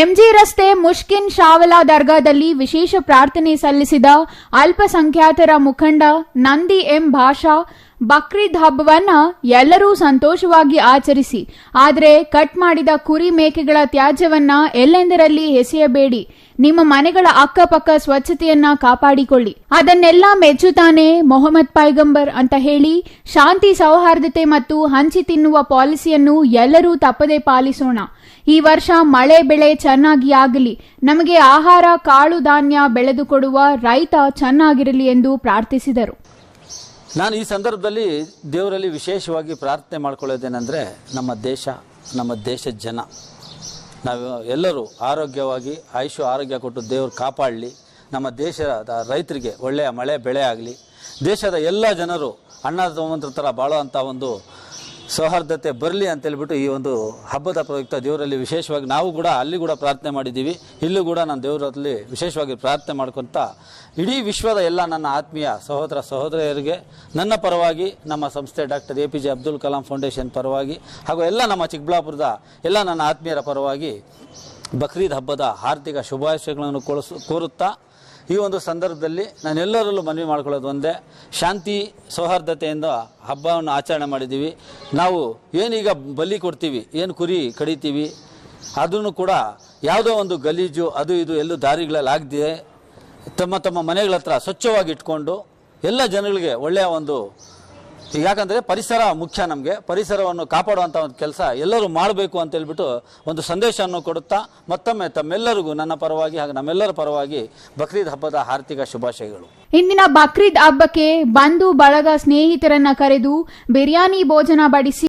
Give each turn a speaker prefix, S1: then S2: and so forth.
S1: MG ರಸ್ತೆ ಮುಷ್ಕಿನ್ ಶಾವಲಾ ದರ್ಗಾದಲ್ಲಿ ವಿಶೇಷ ಪ್ರಾರ್ಥನೆ ಸಲ್ಲಿಸಿದ ಅಲ್ಪಸಂಖ್ಯಾತರ ಮುಖಂಡ ನಂದಿ ಎಂ ಭಾಷಾ ಬಕ್ರೀದ್ ಹಬ್ಬವನ್ನ ಎಲ್ಲರೂ ಸಂತೋಷವಾಗಿ ಆಚರಿಸಿ. ಆದರೆ ಕಟ್ ಮಾಡಿದ ಕುರಿ ಮೇಕೆಗಳ ತ್ಯಾಜ್ಯವನ್ನ ಎಲ್ಲೆಂದರಲ್ಲಿ ಎಸೆಯಬೇಡಿ. ನಿಮ್ಮ ಮನೆಗಳ ಅಕ್ಕಪಕ್ಕ ಸ್ವಚ್ಛತೆಯನ್ನ ಕಾಪಾಡಿಕೊಳ್ಳಿ. ಅದನ್ನೆಲ್ಲ ಮೆಚ್ಚುತ್ತಾನೆ ಮೊಹಮ್ಮದ್ ಪೈಗಂಬರ್ ಅಂತ ಹೇಳಿ ಶಾಂತಿ, ಸೌಹಾರ್ದತೆ ಮತ್ತು ಹಂಚಿ ತಿನ್ನುವ ಪಾಲಿಸಿಯನ್ನು ಎಲ್ಲರೂ ತಪ್ಪದೆ ಪಾಲಿಸೋಣ. ಈ ವರ್ಷ ಮಳೆ ಬೆಳೆ ಚೆನ್ನಾಗಿ ಆಗಲಿ. ನಮಗೆ ಆಹಾರ, ಕಾಳು ಧಾನ್ಯ ಬೆಳೆದುಕೊಡುವ ರೈತ ಚೆನ್ನಾಗಿರಲಿ ಎಂದು ಪ್ರಾರ್ಥಿಸಿದರು.
S2: ನಾನು ಈ ಸಂದರ್ಭದಲ್ಲಿ ದೇವರಲ್ಲಿ ವಿಶೇಷವಾಗಿ ಪ್ರಾರ್ಥನೆ ಮಾಡ್ಕೊಳ್ಳೋದೇನೆಂದರೆ ನಮ್ಮ ದೇಶ, ನಮ್ಮ ದೇಶದ ಜನ. ನಾವು ಎಲ್ಲರೂ ಆರೋಗ್ಯವಾಗಿ ಆಯುಷು ಆರೋಗ್ಯ ಕೊಟ್ಟು ದೇವರು ಕಾಪಾಡಲಿ. ನಮ್ಮ ದೇಶದ ರೈತರಿಗೆ ಒಳ್ಳೆಯ ಮಳೆ, ಬೆಳೆ ಆಗಲಿ. ದೇಶದ ಎಲ್ಲ ಜನರು ಅಣ್ಣ ತಮ್ಮಂತರ ಥರ ಬಾಳುವಂಥ ಒಂದು ಸೌಹಾರ್ದತೆ ಬರಲಿ ಅಂತೇಳ್ಬಿಟ್ಟು ಈ ಒಂದು ಹಬ್ಬದ ಪ್ರಯುಕ್ತ ದೇವರಲ್ಲಿ ವಿಶೇಷವಾಗಿ ನಾವು ಕೂಡ ಅಲ್ಲಿ ಕೂಡ ಪ್ರಾರ್ಥನೆ ಮಾಡಿದ್ದೀವಿ. ಇಲ್ಲೂ ಕೂಡ ನಾನು ದೇವರಲ್ಲಿ ವಿಶೇಷವಾಗಿ ಪ್ರಾರ್ಥನೆ ಮಾಡ್ಕೊತ ಇಡೀ ವಿಶ್ವದ ಎಲ್ಲ ನನ್ನ ಆತ್ಮೀಯ ಸಹೋದರ ಸಹೋದರಿಯರಿಗೆ, ನನ್ನ ಪರವಾಗಿ ನಮ್ಮ ಸಂಸ್ಥೆ doctor A P J Abdul Kalam foundation ಪರವಾಗಿ ಹಾಗೂ ಎಲ್ಲ ನಮ್ಮ ಚಿಕ್ಕಬಳ್ಳಾಪುರದ ಎಲ್ಲ ನನ್ನ ಆತ್ಮೀಯರ ಪರವಾಗಿ ಬಕ್ರೀದ್ ಹಬ್ಬದ ಹಾರ್ದಿಕ ಶುಭಾಶಯಗಳನ್ನು ಕೋರಿಸು, ಕೋರುತ್ತಾ ಈ ಒಂದು ಸಂದರ್ಭದಲ್ಲಿ ನಾನೆಲ್ಲರಲ್ಲೂ ಮನವಿ ಮಾಡ್ಕೊಳ್ಳೋದು ಒಂದೇ. ಶಾಂತಿ, ಸೌಹಾರ್ದತೆಯಿಂದ ಹಬ್ಬವನ್ನು ಆಚರಣೆ ಮಾಡಿದ್ದೀವಿ. ನಾವು ಏನೀಗ ಬಲಿ ಕೊಡ್ತೀವಿ, ಏನು ಕುರಿ ಕಡಿತೀವಿ, ಅದನ್ನು ಕೂಡ ಯಾವುದೋ ಒಂದು ಗಲೀಜು, ಅದು ಇದು ಎಲ್ಲೂ ದಾರಿಗಳಲ್ಲಿ ಆಗದೆ ತಮ್ಮ ತಮ್ಮ ಮನೆಗಳ ಹತ್ರ ಸ್ವಚ್ಛವಾಗಿ ಇಟ್ಕೊಂಡು ಎಲ್ಲ ಜನಗಳಿಗೆ ಒಳ್ಳೆಯ ಒಂದು ಯಾಕಂದರೆ ಪರಿಸರ ಮುಖ್ಯ ನಮಗೆ. ಪರಿಸರವನ್ನು ಕಾಪಾಡುವಂಥ ಒಂದು ಕೆಲಸ ಎಲ್ಲರೂ ಮಾಡಬೇಕು ಅಂತ ಹೇಳ್ಬಿಟ್ಟು ಒಂದು ಸಂದೇಶವನ್ನು ಕೊಡುತ್ತಾ ಮತ್ತೊಮ್ಮೆ ತಮ್ಮೆಲ್ಲರಿಗೂ ನನ್ನ ಪರವಾಗಿ ಹಾಗೂ ನಮ್ಮೆಲ್ಲರ ಪರವಾಗಿ ಬಕ್ರೀದ್ ಹಬ್ಬದ ಆರ್ಥಿಕ ಶುಭಾಶಯಗಳು.
S1: ಇಂದಿನ ಬಕ್ರೀದ್ ಹಬ್ಬಕ್ಕೆ ಬಂಧು ಬಳಗ ಸ್ನೇಹಿತರನ್ನ ಕರೆದು ಬಿರಿಯಾನಿ ಭೋಜನ ಬಡಿಸಿ